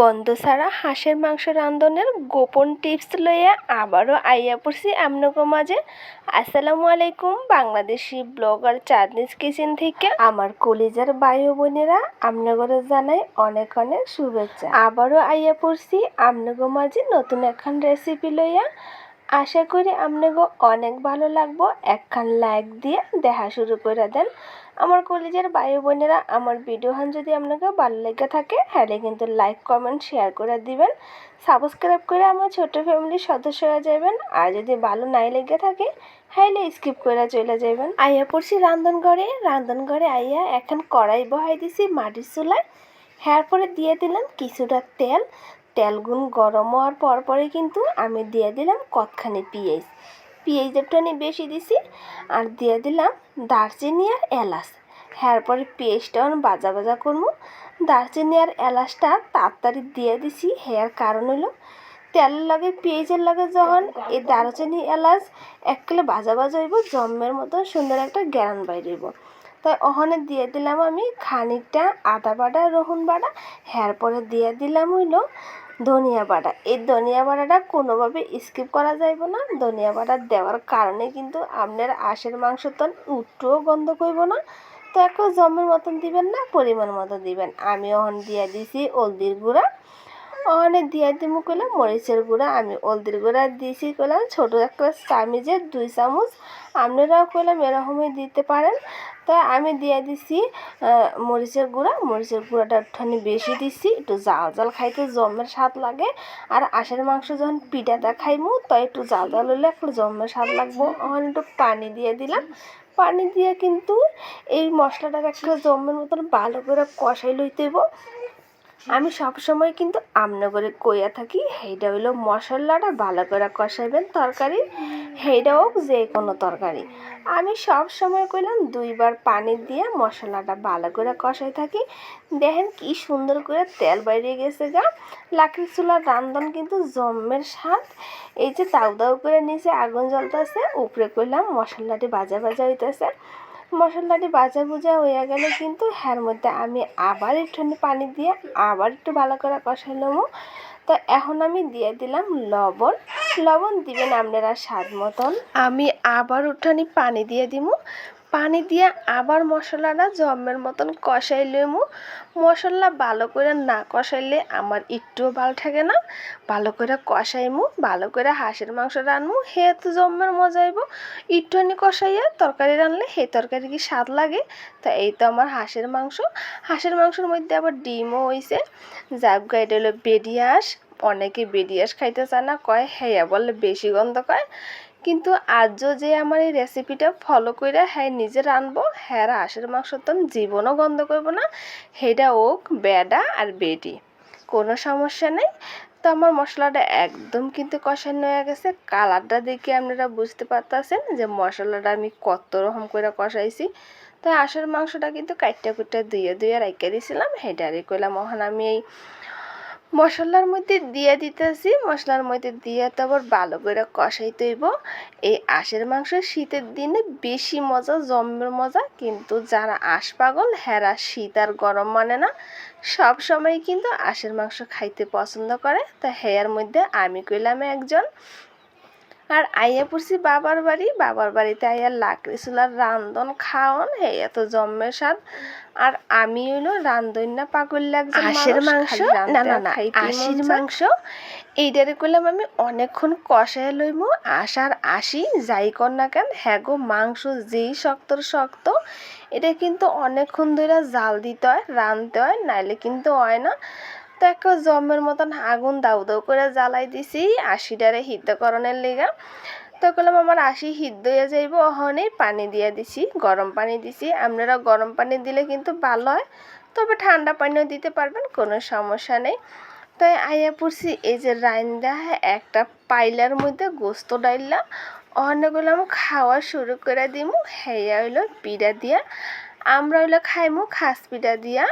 গন্ধ ছাড়া হাঁসের মাংস রান্ধনের গোপন টিপস লইয়া আবারও আইয়া পড়ছি আপনাদের মাঝে। আসসালামু আলাইকুম, বাংলাদেশি ব্লগার চাঁদনিজ কিচেন থেকে আমার কলিজার বায়ু বোনেরা আপনাদের জানাই অনেক অনেক শুভেচ্ছা। আবারও আইয়া পড়ছি আপনাদের মাঝে নতুন এখন রেসিপি লইয়া। আশা করি আপনাকে অনেক ভালো লাগবো। একখান লাইক দিয়ে দেখা শুরু করে দেন। আমার কলেজের বায়ু বোনেরা, আমার ভিডিওহান যদি আপনাকে ভালো লেগে থাকে হ্যালে কিন্তু লাইক কমেন্ট শেয়ার করে দিবেন। সাবস্ক্রাইব করে আমার ছোট ফ্যামিলির সদস্য হয়ে যাবেন। আর যদি ভালো নাই লেগে থাকে হাইলে স্কিপ করে চলে যাবেন। আইয়া পড়ছি রান্ধনঘরে। রান্ধনঘরে আইয়া এখন কড়াই বহাই দিছি মাটির চুলায়। হ্যার পরে দিয়ে দিলাম কিছুটা তেল। তেলগুন গরম হওয়ার পর পরে কিন্তু আমি দিয়ে দিলাম কতখানি পেঁয়াজ। পেঁয়াজের টনি বেশি দিছি আর দিয়ে দিলাম দারচিনি আর এলাচ। হ্যার পরে পেঁয়াজটা বাজা বাজা করব। দারচিনি আর এলাচটা তাড়াতাড়ি দিয়ে দিছি, হেয়ার কারণ হলো তেলের লাগে, পেঁয়াজের লাগে যখন এই দারচিনি, এলাচ এককালে ভাজা ভাজা হইব জম্মের মতো সুন্দর একটা গ্যারান জ্ঞান বাইরেব তাই ওখানে দিয়ে দিলাম আমি খানিকটা আদা বাটা রসুন বাটা হ্যার পরে দিয়ে দিলাম হইল ধনিয়া বাটা। এই ধনিয়া বাটাটা কোনোভাবে স্কিপ করা যাইব না। ধনিয়া বাটা দেওয়ার কারণে কিন্তু আপনার আশের মাংস তো উট্টুও গন্ধ করব না। তো একটু জমের মতন দিবেন না, পরিমাণ মতো দিবেন। আমি ওখানে দিয়ে দিছি হলদির গুঁড়া। ওখানে দিয়ে দিমু কইলাম মরিচের গুঁড়া। আমি হলদির গুঁড়া দিয়েছি কইলাম ছোটো একটা চামিচের দুই চামচ। আপনারাও কইলাম এরকমই দিতে পারেন। তাই আমি দিয়ে দিছি মরিচের গুঁড়া। মরিচের গুঁড়াটা একটুখানি বেশি দিছি, একটু জাল জাল খাইতে জমের স্বাদ লাগে। আর আশের মাংস যখন পিঠাটা খাইমু তো একটু জাল জাল হলে একটু জমের স্বাদ লাগবো। ওখানে একটু পানি দিয়ে দিলাম। পানি দিয়ে কিন্তু এই মশলাটার একটা জমের মতন ভালো করে কষাই লইতেইব আমি সবসময় কিন্তু আমনগরে কইয়া থাকি হেইটা হইল মশলাটা ভালো করে কষাইবেন তরকারি হেইটা হোক যে কোনো তরকারি। আমি সব সময় কইলাম দুইবার পানি দিয়ে মশলাটা ভালো করে কষাই থাকি। দেখেন কি সুন্দর করে তেল বাইরে গেছে গা। লাকড়ি চুলার রান্ধন কিন্তু জম্মের স্বাদ। এই যে তাও দাউ করে নিচে আগুন জ্বলতেছে, উপরে কইলাম মশলাটি বাজা বাজা হইতেছে। মশলাটি বাজা বুজা হয়ে গেলে কিন্তু হ্যার মধ্যে আমি আবার একটুখানি পানি দিয়ে আবার একটু ভালো করে কষাইলাম তো এখন আমি দিয়ে দিলাম লবণ। লবণ দিবেন আপনারা স্বাদ মতন। আমি আবার উঠানি পানি দিয়ে দিব। পানি দিয়ে আবার মশলাটা জমের মতন কষাই লইমু মশলা ভালো করে না কষাইলে আমার একটুও ভালো থাকে না। ভালো করে কষাইমু, ভালো করে হাঁসের মাংস রানমু হে তো জমের মজা আইব। একটুখানি কষাইয়া তরকারি রানলে হে তরকারি কি স্বাদ লাগে? তো এই তো আমার হাঁসের মাংস। হাঁসের মাংসের মধ্যে আবার ডিমও হইছে। জাগ গাইড হলো বেডিয়াস অনেকে বেডিয়াস খাইতে চায় না, কয় হ্যাঁ বলে বেশি গন্ধ কয়। কিন্তু আজও যে আমার এই রেসিপিটা ফলো করে হ্যাঁ নিজে রানবো হ্যাঁ হাঁসের মাংস তো জীবনও গন্ধ করব না, সেটা ওক বেডা আর বেডি। কোনো সমস্যা নেই। তো আমার মশলাটা একদম কিন্তু কষানো হয়ে গেছে। কালারটা দেখে আপনারা বুঝতে পারতেছেন যে মশলাটা আমি কত রকম করে কষাইছি। তো হাঁসের মাংসটা কিন্তু কাইটটা কুটটা ধুয়ে ধুয়ে রাইকা দিয়েছিলাম হেডারে কইলাম ওখানে আমি এই মশলার মধ্যে দিয়ে দিতেছি, মশলার মধ্যে দিয়ে তো আবার ভালো করে কষাই তৈব। এই আশের মাংস শীতের দিনে বেশি মজা জমের মজা, কিন্তু যারা আঁশ পাগল, হেরা শীত আর গরম মানে না। সব সময় কিন্তু আশের মাংস খাইতে পছন্দ করে। তা হেয়ার মধ্যে আমি কইলাম একজন আর আইয়া পড়ছি বাবার বাড়ি। বাবার বাড়িতে আইয়া লাকড়ি চুলার রান্ধন খাওয়ান হে এত জম্মের স্বাদ। আর আমি হইল রান্ধন না পাগল লাগছে আশের মাংস? না না না আশির মাংস? এইটারে করলাম আমি অনেকক্ষণ কষায় লইমু আসার আসি যাই কর না কেন হ্যাঁ গো মাংস যেই শক্তর শক্ত এটা কিন্তু অনেকক্ষণ ধরে জাল দিতে হয় রাঁধতে হয় নাইলে কিন্তু হয় না। তো একটা জমের মতন আগুন দাউ দাউ করে জ্বালাই দিছি, আশিটারে হিদ্ধকরণের লেগা। তো করলাম আমার আশি হিদ্ধ হয়ে যাইব ওখানেই পানি দিয়ে দিছি, গরম পানি দিছি। আপনারা গরম পানি দিলে কিন্তু ভালো হয়, তবে ঠান্ডা পানিও দিতে পারবেন, কোনো সমস্যা নেই। তাই আইয়া পড়ছি, এই যে রাইন্দা, একটা পাইলার মধ্যে গোস্ত ডাইলা অনেকগুলো খাওয়া শুরু করে দিমু, হেয়া হইল পিড়া দিয়া। আমরা হইল খাইমু খাস পিঠা দিয়া।